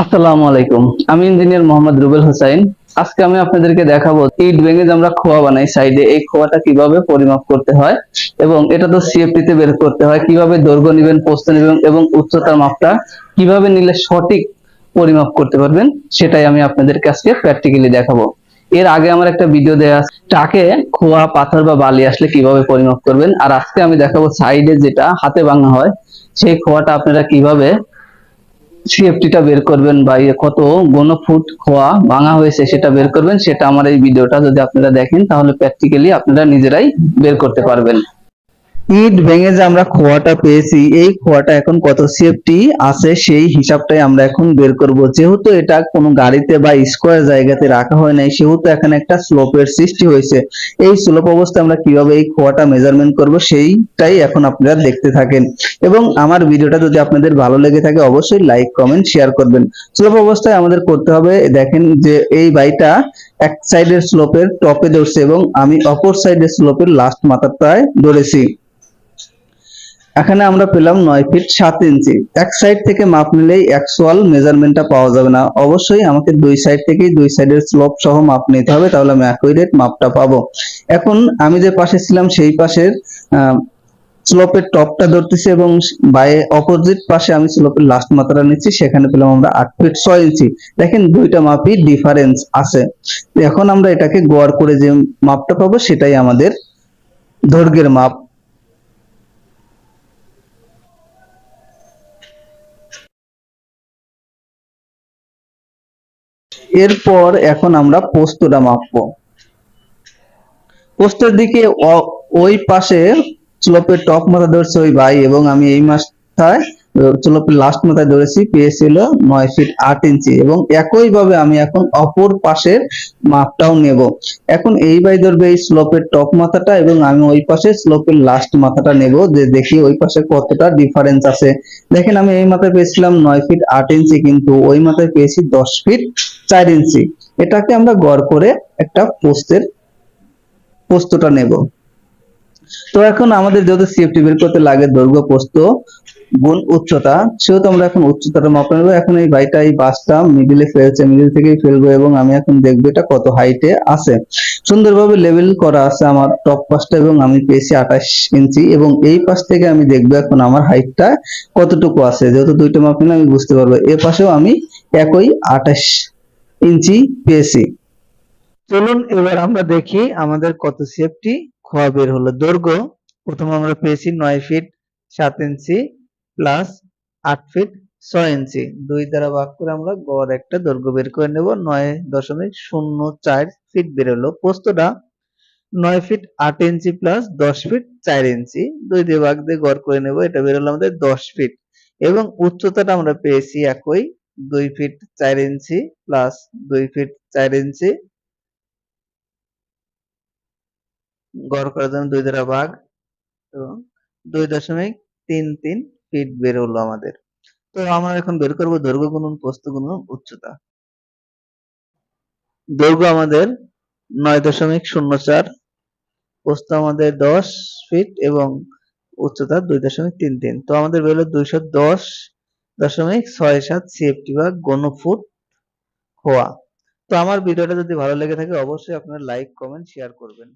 আসসালামু আলাইকুম। আমি ইঞ্জিনিয়ার মোহাম্মদ রুবেল হোসাইন। আজকে আমি আপনাদেরকে দেখাবো ইট ভেঙে যে আমরা খোয়া বানাই সাইডে, এই খোয়াটা কীভাবে পরিমাপ করতে হয় এবং এটা তো সিএফটি তে বের করতে হয়। কীভাবে দৈর্ঘ্য নেবেন, প্রস্থ নেবেন এবং উচ্চতার মাপটা কীভাবে নিলে সঠিক পরিমাপ করতে পারবেন, সেটাই আমি আপনাদেরকে আজকে প্র্যাকটিক্যালি দেখাবো। এর আগে আমার একটা ভিডিও দেয়া টাকে খোয়া, পাথর বা বালি আসলে কীভাবে পরিমাপ করবেন? আর আজকে আমি দেখাবো সাইডে যেটা হাতে ভাঙা হয়, সেই খোয়াটা আপনারা কীভাবে সিএফটিটা বের করবেন বা কত গণফুট খোয়া ভাঙা হয়েছে সেটা বের করবেন, সেটা আমার এই ভিডিওটা যদি আপনারা দেখেন, তাহলে প্র্যাকটিক্যালি আপনারা নিজেরাই বের করতে পারবেন। ইট ভেঙে যে আমরা খোয়াটা পেয়েছি, এই খোয়াটা এখন কত সেফটি আছে সেই হিসাবটাই আমরা এখন বের করব। যেহেতু এটা কোনো গাড়িতে বা স্কোয়ার জায়গাতে রাখা হয় নাই, সেহেতু এখানে একটা স্লোপের সৃষ্টি হয়েছে। এই স্লোপ অবস্থায় আমরা কীভাবে এই খোয়াটা মেজারমেন্ট করব সেইটাই এখন আপনারা দেখতে থাকেন। এবং আমার ভিডিওটা যদি আপনাদের ভালো লেগে থাকে, অবশ্যই লাইক কমেন্ট শেয়ার করবেন। স্লোপ অবস্থায় আমাদের করতে হবে, দেখেন যে এই বাইটা এক সাইডের স্লোপের টপে ধরছে এবং আমি অপর সাইডের স্লোপের লাস্ট মাথাটায় ধরেছি। এখানে আমরা পেলাম নয় ফিট সাত ইঞ্চি। এক সাইড থেকে মাপ নিলেই অ্যাকচুয়াল মেজারমেন্টটা পাওয়া যাবে না। অবশ্যই আমাকে দুই সাইড থেকেই দুই সাইডের স্লোপ সহ মাপ নিতে হবে, তাহলে আমি অ্যাকুরেট মাপটা পাবো। এখন আমি যে পাশে ছিলাম, সেই পাশের স্লোপের টপটা ধরতেছি এবং বাই অপোজিট পাশে আমি স্লোপের লাস্ট মাত্রা নিচ্ছি, সেখানে পেলাম আমরা আট ফিট ছয় ইঞ্চি। দেখেন দুইটা মাপই ডিফারেন্স আছে। এখন আমরা এটাকে গোয়ার করে যে মাপটা পাবো, সেটাই আমাদের দৈর্ঘ্যের মাপ। এরপর এখন আমরা পোস্তটা মাপবো। পোস্তের দিকে ওই পাশে স্লোপের টপ মাথা ধরছে ওই ভাই এবং আমি এই মাসটায় স্লোপের লাস্ট মাথায় ধরেছি পেয়েছিল নয় ফিট আট ইঞ্চি এবং একই ভাবে আমি এখন অপর পাশের মাপটাও নেব। এখন এই বাই ধরবে এই স্লোপের টপ মাথাটা এবং আমি ওই পাশে স্লোপের লাস্ট মাথাটা নেব, যে দেখি ওই পাশে কতটা ডিফারেন্স আছে। দেখেন আমি এই মাথায় পেয়েছিলাম নয় ফিট আট ইঞ্চি, কিন্তু ওই মাথায় পেয়েছি দশ ফিট চার ইঞ্চি। এটাকে আমরা গড় করে একটা পোস্টের পোস্তটা নেব। তো এখন আমাদের যেহেতু সিএফটি বের করতে লাগে দৈর্ঘ্য পোস্ত গুণ, উচ্চতা, সেহেতু আমরা এখন উচ্চতাটা মাপ নেব। এখন এই বাইটা এই বাসটা মিডিলে ফেলছে মিডিল থেকেই ফেলব এবং আমি এখন দেখব এটা কত হাইটে আছে। সুন্দরভাবে লেভেল করা আছে আমার টপ পাশটা এবং আমি পেয়েছি আঠাশ ইঞ্চি এবং এই পাশ থেকে আমি দেখব এখন আমার হাইটটা কতটুকু আছে। যেহেতু দুইটা মাপ নিলে আমি বুঝতে পারব। এ পাশেও আমি একই আঠাশ ইঞ্চি পেয়েছি। চলুন এবার আমরা দেখি আমাদের কত সেফটি খোয়া বের হলো। দৈর্ঘ্য প্রথমে আমরা পেয়েছি নয় ফিট সাত ইঞ্চি প্লাস আট ফিট ছয় ইঞ্চি দুই দ্বারা ভাগ করে আমরা গড় একটা দৈর্ঘ্য বের করে নেব। নয় দশমিক শূন্য চার ফিট বের হলো। পোস্তটা নয় ফিট আট ইঞ্চি প্লাস দশ ফিট চার ইঞ্চি দুই দিয়ে ভাগ দিয়ে গড় করে নেব। এটা বের হলো আমাদের দশ ফিট এবং উচ্চতাটা আমরা পেয়েছি একই দুই ফিট চার ইঞ্চি প্লাস দুই ফিট চার ইঞ্চি গড় করার জন্য দুই দ্বারা ভাগ এবং দুই দশমিক তিন তিন ফিট বের হলো আমাদের। তো আমরা এখন বের করব দৈর্ঘ্য গুণন, প্রস্থ গুণন, উচ্চতা। দৈর্ঘ্য আমাদের নয় দশমিক শূন্য চার, প্রস্থ আমাদের দশ ফিট এবং উচ্চতা দুই দশমিক তিন তিন। তো আমাদের বের হলো দুইশো দশ দশমিক ছয় সাত সিএফটি বা গণফুট খোয়া তো আমার ভিডিওটা যদি ভালো লেগে থাকে, অবশ্যই আপনারা লাইক কমেন্ট শেয়ার করবেন।